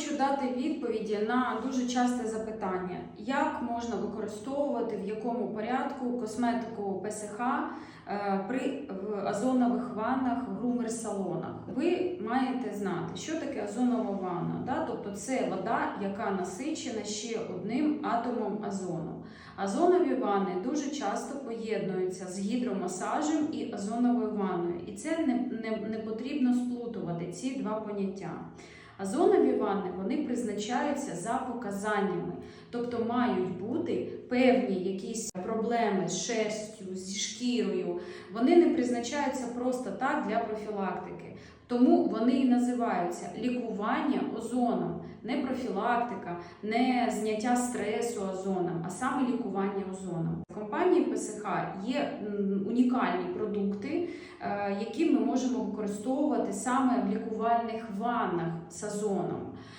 хочу дати відповіді на дуже часте запитання, як можна використовувати в якому порядку косметику ПСХ е, при в озонових ваннах грумер-салонах. Ви маєте знати, що таке озонова ванна. Да? Тобто це вода, яка насичена ще одним атомом озону. Озонові ванни дуже часто поєднуються з гідромасажем і озоновою ванною, і це не, не, не потрібно сплутувати ці два поняття. Озонові ванни вони призначаються за показаннями, тобто мають бути певні якісь проблеми з шерстю, зі шкірою. Вони не призначаються просто так для профілактики. Тому вони і називаються лікування озоном, не профілактика, не зняття стресу озоном, а саме лікування озоном. В компанії ПСХ є унікальні продукти, е, які ми можемо використовувати саме в лікувальних ваннах з озоном.